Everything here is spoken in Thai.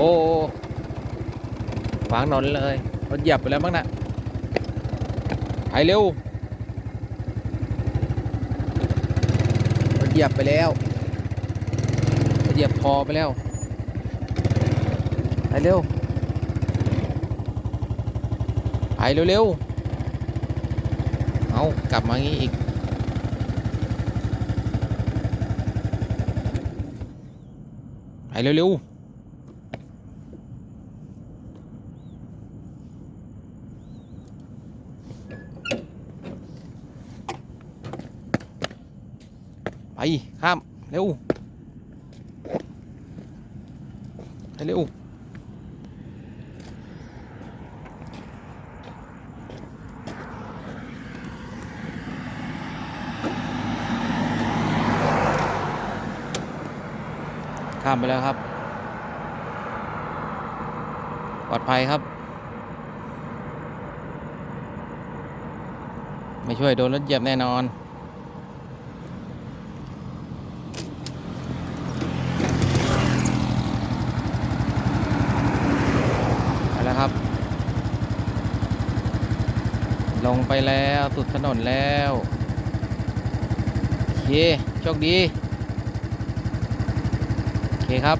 อ้ขวางถนนเลยรถเหยียบไปแล้วบ้างนะไปเร็วรถเหยียบไปแล้วรถเหยียบคอไปแล้วไปเร็วไปเร็วๆเอากลับมางี้อีกไปเร็วๆ ไป ข้าม เร็วไปเร็วข้ามไปแล้วครับ ปลอดภัยครับ ไม่ช่วยโดนรถเหยียบแน่นอน ไปแล้วครับ ลงไปแล้วสุดถนนแล้วโอเคโชคดี โอเคครับ